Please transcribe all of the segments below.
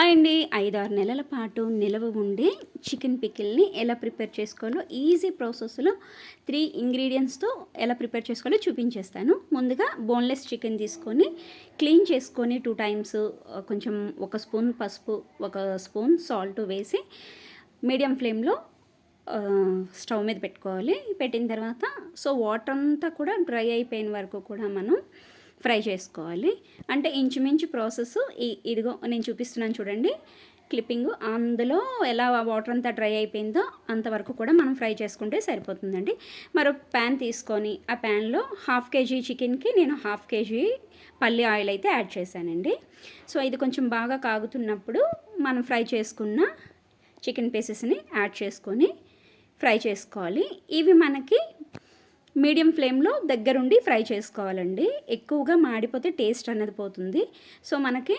Hi అండి. ఐదారు నెలల పాటు నిలవ ఉండే చికెన్ పికిల్ని ఎలా ప్రిపేర్ చేసుకోవాలో ఈజీ ప్రాసెస్లో త్రీ ఇంగ్రీడియంట్స్తో ఎలా ప్రిపేర్ చేసుకోవాలో చూపించేస్తాను. ముందుగా బోన్లెస్ చికెన్ తీసుకొని క్లీన్ చేసుకొని టూ టైమ్స్ కొంచెం ఒక స్పూన్ పసుపు ఒక స్పూన్ సాల్ట్ వేసి మీడియం ఫ్లేమ్లో స్టవ్ మీద పెట్టుకోవాలి. పెట్టిన తర్వాత సో వాటర్ అంతా కూడా డ్రై అయిపోయిన వరకు కూడా మనం ఫ్రై చేసుకోవాలి. అంటే ఇంచుమించు ప్రాసెస్ ఇదిగో నేను చూపిస్తున్నాను చూడండి. క్లిప్పింగ్ అందులో ఎలా వాటర్ అంతా డ్రై అయిపోయిందో అంతవరకు కూడా మనం ఫ్రై చేసుకుంటే సరిపోతుందండి. మరో ప్యాన్ తీసుకొని ఆ ప్యాన్లో హాఫ్ కేజీ చికెన్కి నేను హాఫ్ కేజీ పల్లి ఆయిల్ అయితే యాడ్ చేశానండి. సో ఇది కొంచెం బాగా కాగుతున్నప్పుడు మనం ఫ్రై చేసుకున్న చికెన్ పీసెస్ని యాడ్ చేసుకొని ఫ్రై చేసుకోవాలి. ఇవి మనకి మీడియం ఫ్లేమ్లో దగ్గరుండి ఫ్రై చేసుకోవాలండి. ఎక్కువగా మాడిపోతే టేస్ట్ అనేది పోతుంది. సో మనకి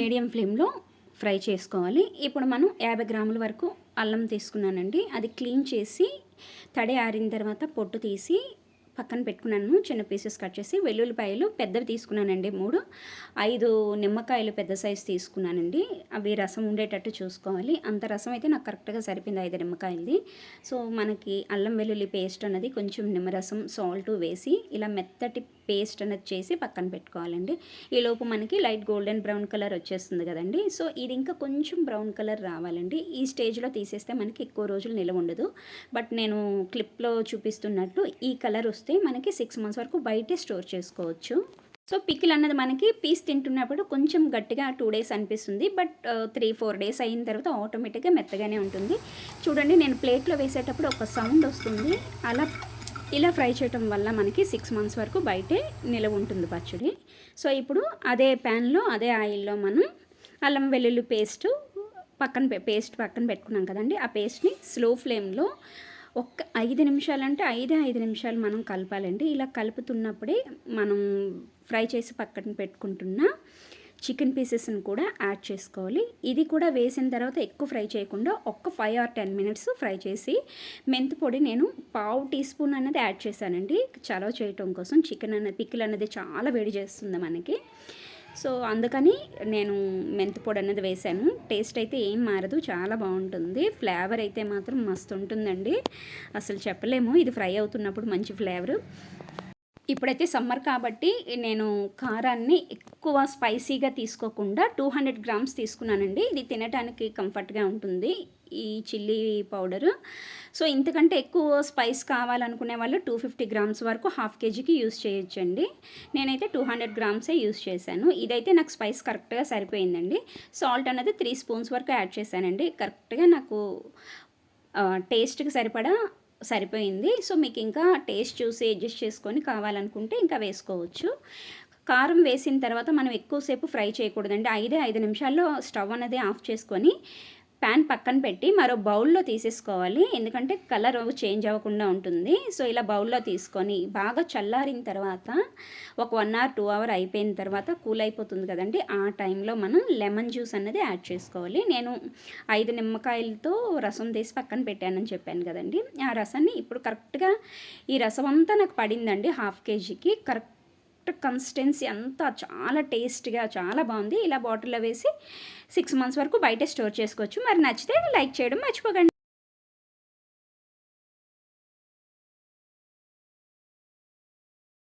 మీడియం ఫ్లేమ్లో ఫ్రై చేసుకోవాలి. ఇప్పుడు మనం యాభై గ్రాముల వరకు అల్లం తీసుకున్నానండి. అది క్లీన్ చేసి తడి ఆరిన తర్వాత పొట్టు తీసి పక్కన పెట్టుకున్నాను. చిన్న పీసెస్ కట్ చేసి వెల్లుల్లిపాయలు పెద్దవి తీసుకున్నానండి మూడు. ఐదు నిమ్మకాయలు పెద్ద సైజు తీసుకున్నానండి. అవి రసం ఉండేటట్టు చూసుకోవాలి. అంత రసం అయితే నాకు కరెక్ట్గా సరిపోయింది ఐదు నిమ్మకాయలది. సో మనకి అల్లం వెల్లుల్లి పేస్ట్ అన్నది కొంచెం నిమ్మరసం సాల్ట్ వేసి ఇలా మెత్తటి పేస్ట్ అనేది చేసి పక్కన పెట్టుకోవాలండి. ఈలోపు మనకి లైట్ గోల్డెన్ బ్రౌన్ కలర్ వచ్చేస్తుంది కదండి. సో ఇది ఇంకా కొంచెం బ్రౌన్ కలర్ రావాలండి. ఈ స్టేజ్లో తీసేస్తే మనకి ఎక్కువ రోజులు నిలవ ఉండదు. బట్ నేను క్లిప్లో చూపిస్తున్నట్టు ఈ కలర్ వస్తే మనకి సిక్స్ మంత్స్ వరకు బయటే స్టోర్ చేసుకోవచ్చు. సో పికిల్ అన్నది మనకి పీస్ తింటున్నప్పుడు కొంచెం గట్టిగా టూ డేస్ అనిపిస్తుంది. బట్ త్రీ ఫోర్ డేస్ అయిన తర్వాత ఆటోమేటిక్గా మెత్తగానే ఉంటుంది. చూడండి నేను ప్లేట్లో వేసేటప్పుడు ఒక సౌండ్ వస్తుంది. అలా ఇలా ఫ్రై చేయటం వల్ల మనకి సిక్స్ మంత్స్ వరకు బయటే నిలవ ఉంటుంది పచ్చడి. సో ఇప్పుడు అదే ప్యాన్లో అదే ఆయిల్లో మనం అల్లం వెల్లుల్లి పేస్టు పక్కన పేస్ట్ పక్కన పెట్టుకున్నాం కదండి. ఆ పేస్ట్ని స్లో ఫ్లేమ్లో ఒక్క ఐదు నిమిషాలు అంటే ఐదే ఐదు నిమిషాలు మనం కలపాలండి. ఇలా కలుపుతున్నప్పుడే మనం ఫ్రై చేసి పక్కన పెట్టుకుంటున్న చికెన్ పీసెస్ని కూడా యాడ్ చేసుకోవాలి. ఇది కూడా వేసిన తర్వాత ఎక్కువ ఫ్రై చేయకుండా ఒక్క five or ten minutes fry చేసి మెంతి పొడి నేను పావు టీ స్పూన్ అనేది యాడ్ చేశానండి. చలవ చేయటం కోసం చికెన్ అనేది పిక్కిల్ అనేది చాలా వేడి చేస్తుంది మనకి. సో అందుకని నేను మెంతి పొడి అనేది వేశాను. టేస్ట్ అయితే ఏం మారదు చాలా బాగుంటుంది. ఫ్లేవర్ అయితే మాత్రం మస్తు ఉంటుందండి. అసలు చెప్పలేము. ఇది ఫ్రై అవుతున్నప్పుడు మంచి ఫ్లేవరు. ఇప్పుడైతే సమ్మర్ కాబట్టి నేను కారాన్ని ఎక్కువ స్పైసీగా తీసుకోకుండా టూ హండ్రెడ్ గ్రామ్స్ తీసుకున్నానండి. ఇది తినడానికి కంఫర్ట్గా ఉంటుంది ఈ చిల్లీ పౌడరు. సో ఇంతకంటే ఎక్కువ స్పైస్ కావాలనుకునే వాళ్ళు టూ ఫిఫ్టీ గ్రామ్స్ వరకు హాఫ్ కేజీకి యూస్ చేయొచ్చండి. నేనైతే టూ హండ్రెడ్ గ్రామ్సే యూస్ చేశాను. ఇదైతే నాకు స్పైస్ కరెక్ట్గా సరిపోయిందండి. సాల్ట్ అనేది త్రీ స్పూన్స్ వరకు యాడ్ చేశానండి. కరెక్ట్గా నాకు టేస్ట్కి సరిపడా సరిపోయింది. సో మీకు ఇంకా టేస్ట్ చూసి అడ్జస్ట్ చేసుకొని కావాలనుకుంటే ఇంకా వేసుకోవచ్చు. కారం వేసిన తర్వాత మనం ఎక్కువసేపు ఫ్రై చేయకూడదండి. ఐదే ఐదు నిమిషాల్లో స్టవ్ అనేది ఆఫ్ చేసుకొని ప్యాన్ పక్కన పెట్టి మరో బౌల్లో తీసేసుకోవాలి. ఎందుకంటే కలర్ చేంజ్ అవ్వకుండా ఉంటుంది. సో ఇలా బౌల్లో తీసుకొని బాగా చల్లారిన తర్వాత ఒక వన్ అవర్ టూ అవర్ అయిపోయిన తర్వాత కూల్ అయిపోతుంది కదండి. ఆ టైంలో మనం లెమన్ జ్యూస్ అనేది యాడ్ చేసుకోవాలి. నేను ఐదు నిమ్మకాయలతో రసం తీసి పక్కన పెట్టానని చెప్పాను కదండి. ఆ రసాన్ని ఇప్పుడు కరెక్ట్గా ఈ రసం అంతా నాకు పడిందండి హాఫ్ కేజీకి. కరెక్ట్ కన్సిస్టెన్సీ అంతా చాలా టేస్ట్గా చాలా బాగుంది. ఇలా బాటిల్లో వేసి సిక్స్ మంత్స్ వరకు బయట స్టోర్ చేసుకోవచ్చు. మరి నచ్చితే లైక్ చేయడం మర్చిపోకండి.